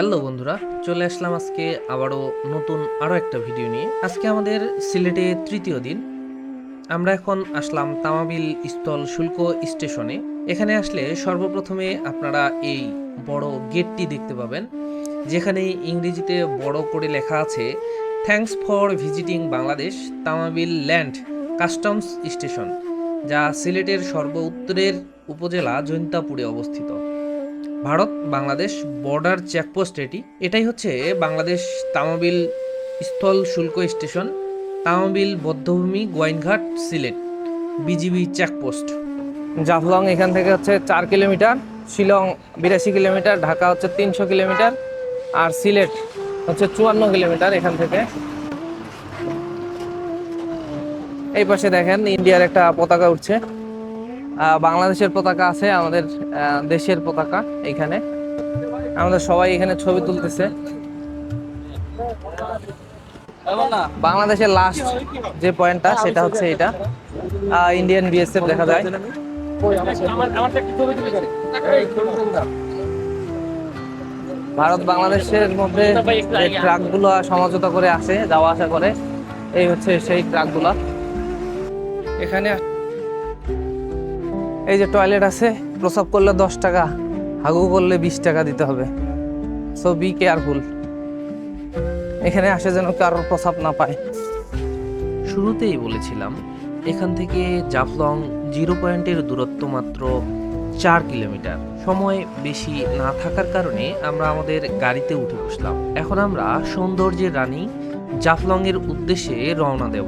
Hello বন্ধুরা, চলে আসলাম আজকে আবারও নতুন আরও একটা ভিডিও নিয়ে। আজকে আমাদের সিলেটে তৃতীয় দিন। আমরা এখন আসলাম তামাবিল স্থল শুল্ক স্টেশনে। এখানে আসলে সর্বপ্রথমে আপনারা এই বড় গেটটি দেখতে পাবেন, যেখানে ইংরেজিতে বড় করে লেখা আছে thanks for visiting Bangladesh Tamabil land customs station যা সিলেটের সর্ব উত্তরের উপজেলা জৈন্তাপুরে অবস্থিত। ভারত, বাংলাদেশ, বর্ডার চেকপোস্ট এটি। এটাই হচ্ছে বাংলাদেশ তামাবিল স্থল শুল্ক স্টেশন, তামাবিল বদ্ধভূমি গোয়াইনঘাট সিলেট, বিজিবি চেকপোস্ট। জাফলং এখান থেকে হচ্ছে চার কিলোমিটার, শিলং বিরাশি কিলোমিটার, ঢাকা হচ্ছে তিনশো কিলোমিটার, আর সিলেট হচ্ছে চুয়ান্ন কিলোমিটার এখান থেকে। এই পাশে দেখেন ইন্ডিয়ার একটা পতাকা উঠছে। বাংলাদেশের পতাকা আছে, আমাদের দেশের পতাকা এখানে। আমাদের সবাই এখানে ছবি তুলতেছে। বাংলাদেশের লাস্ট যে পয়েন্টটা সেটা হচ্ছে এটা। ইন্ডিয়ান বিএসএফ দেখা যায়। ভারত বাংলাদেশের মধ্যে ট্রাকগুলো সমঝোতা করে আসে, যাওয়া আসা করে, এই হচ্ছে সেই ট্রাকগুলো। এখানে এই যে টয়লেট আছে, প্রসাব করলে দশ টাকা, হাগু করলে বিশ টাকা দিতে হবে। সো বি কেয়ারফুল এখানে আসে যেন কারোর প্রসাব না পায়। শুরুতেই বলেছিলাম, এখান থেকে জাফলং জিরো পয়েন্টের দূরত্ব মাত্র চার কিলোমিটার। সময় বেশি না থাকার কারণে আমরা আমাদের গাড়িতে উঠে বসলাম। এখন আমরা সৌন্দর্যের রানী জাফলং এর উদ্দেশ্যে রওনা দেব।